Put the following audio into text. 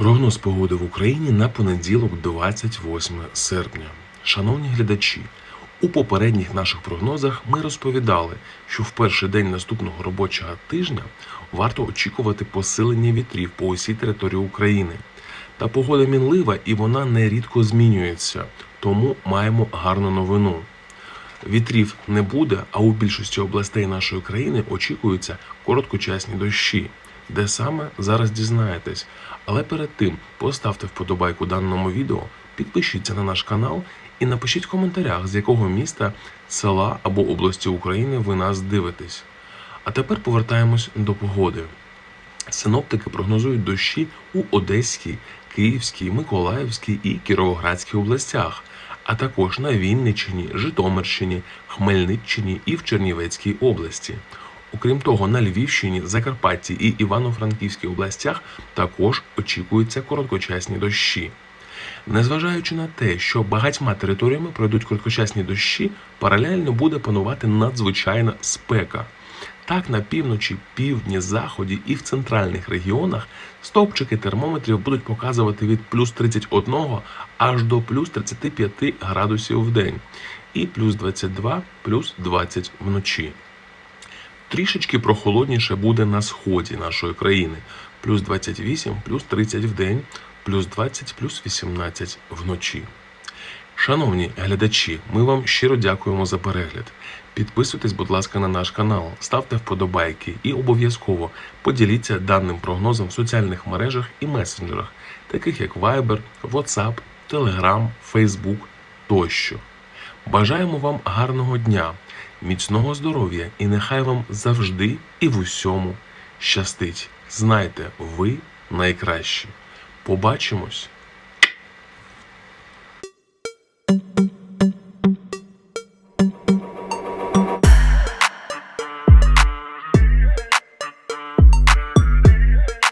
Прогноз погоди в Україні на понеділок, 28 серпня. Шановні глядачі, у попередніх наших прогнозах ми розповідали, що в перший день наступного робочого тижня варто очікувати посилення вітрів по усій території України. Та погода мінлива і вона нерідко змінюється, тому маємо гарну новину. Вітрів не буде, а у більшості областей нашої країни очікуються короткочасні дощі. Де саме зараз дізнаєтесь. Але перед тим поставте вподобайку даному відео, підпишіться на наш канал і напишіть в коментарях, з якого міста, села або області України ви нас дивитесь. А тепер повертаємось до погоди. Синоптики прогнозують дощі у Одеській, Київській, Миколаївській і Кіровоградській областях, а також на Вінниччині, Житомирщині, Хмельниччині і в Чернівецькій області. Окрім того, на Львівщині, Закарпатті і Івано-Франківській областях також очікуються короткочасні дощі. Незважаючи на те, що багатьма територіями пройдуть короткочасні дощі, паралельно буде панувати надзвичайна спека. Так, на півночі, півдні, заході і в центральних регіонах стовпчики термометрів будуть показувати від плюс 31 аж до плюс 35 градусів в день і плюс 22, плюс 20 вночі. Трішечки прохолодніше буде на сході нашої країни. Плюс 28, плюс 30 в день, плюс 20, плюс 18 вночі. Шановні глядачі, ми вам щиро дякуємо за перегляд. Підписуйтесь, будь ласка, на наш канал, ставте вподобайки і обов'язково поділіться даним прогнозом в соціальних мережах і месенджерах, таких як Viber, WhatsApp, Telegram, Facebook тощо. Бажаємо вам гарного дня, міцного здоров'я і нехай вам завжди і в усьому щастить. Знайте, ви найкращі. Побачимось!